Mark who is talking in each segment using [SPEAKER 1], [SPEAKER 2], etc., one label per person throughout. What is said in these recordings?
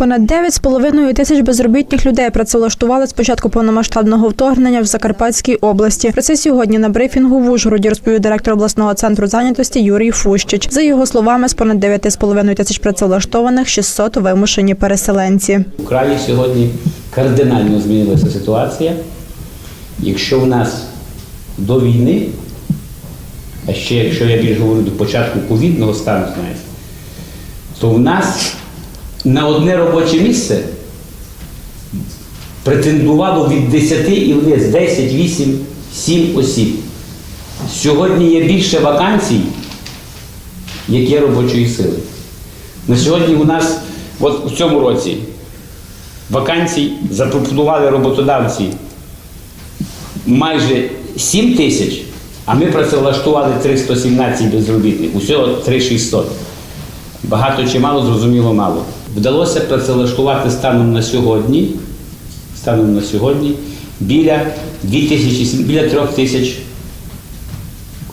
[SPEAKER 1] Понад 9,5 тисяч безробітних людей працевлаштували з початку повномасштабного вторгнення в Закарпатській області. Про це сьогодні на брифінгу в Ужгороді розповів директор обласного центру зайнятості Юрій Фущич. За його словами, з понад 9,5 тисяч працевлаштованих 600 вимушені переселенці.
[SPEAKER 2] В краї сьогодні кардинально змінилася ситуація. Якщо в нас до війни, а ще якщо я більш говорю до початку ковідного стану, знаєте, то в нас на одне робоче місце претендувало від 10 і вниз 10, 8, 7 осіб. Сьогодні є більше вакансій, як є робочої сили. На сьогодні у нас, от у цьому році, вакансій запропонували роботодавці майже 7 тисяч, а ми працевлаштували 317 безробітних, усього 3600. Багато чи мало, зрозуміло мало. Вдалося працевлаштувати станом на сьогодні, станом на сьогодні біля 2000, біля 3 тисяч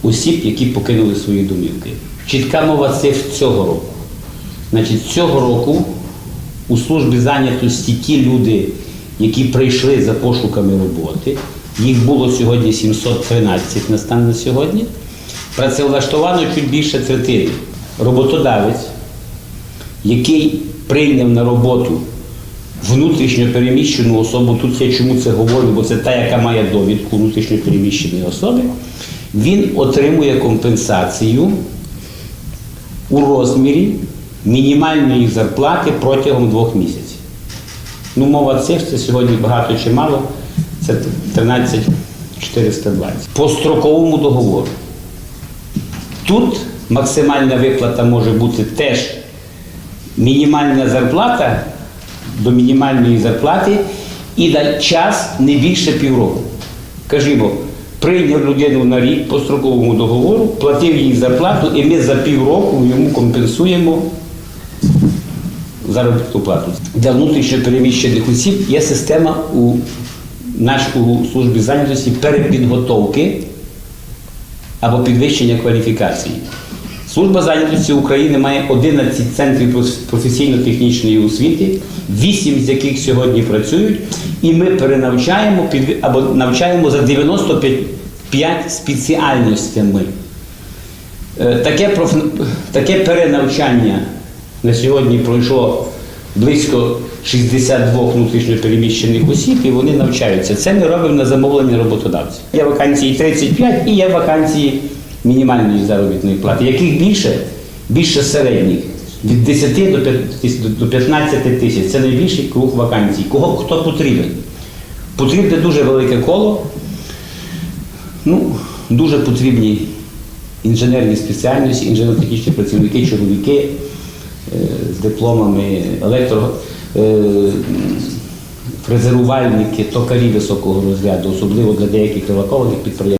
[SPEAKER 2] осіб, які покинули свої домівки. Чітка мова цифр цього року. Значить, цього року у службі зайнятості ті люди, які прийшли за пошуками роботи, їх було сьогодні 713 на стан на сьогодні. Працевлаштовано чуть більше третини. Роботодавець, який прийняв на роботу внутрішньо переміщену особу, тут я чому це говорю, бо це та, яка має довідку внутрішньо переміщеної особи, він отримує компенсацію у розмірі мінімальної зарплати протягом двох місяців. Ну, мова цифр це сьогодні багато чи мало, це 13 420. По строковому договору. Тут максимальна виплата може бути теж мінімальна зарплата до мінімальної зарплати і на час не більше півроку. Кажімо, прийняв людину на рік по строковому договору, платив їй зарплату, і ми за півроку йому компенсуємо заробітну плату. Для внутрішньо переміщених осіб є система у нашій службі зайнятості перепідготовки або підвищення кваліфікації. Служба зайнятості України має 11 центрів професійно-технічної освіти, 8 з яких сьогодні працюють, і ми перенавчаємо підві- або навчаємо за 95 спеціальностями. Е, Таке, проф- таке перенавчання на сьогодні пройшло близько 62 внутрішньопереміщених осіб, і вони навчаються. Це ми робимо на замовлення роботодавців. Є вакансії 35 і є вакансії мінімальної заробітної плати. Яких більше? Більше середніх. Від 10 до 5 до 15 тисяч. Це найбільший круг вакансій. Кого хто потрібен? Потрібне дуже велике коло. Ну, дуже потрібні інженерні спеціальності, інженерно-технічні працівники, чоловіки е, з дипломами електро. е, фрезерувальники, токарі високого розряду, особливо для деяких релакованих підприємств.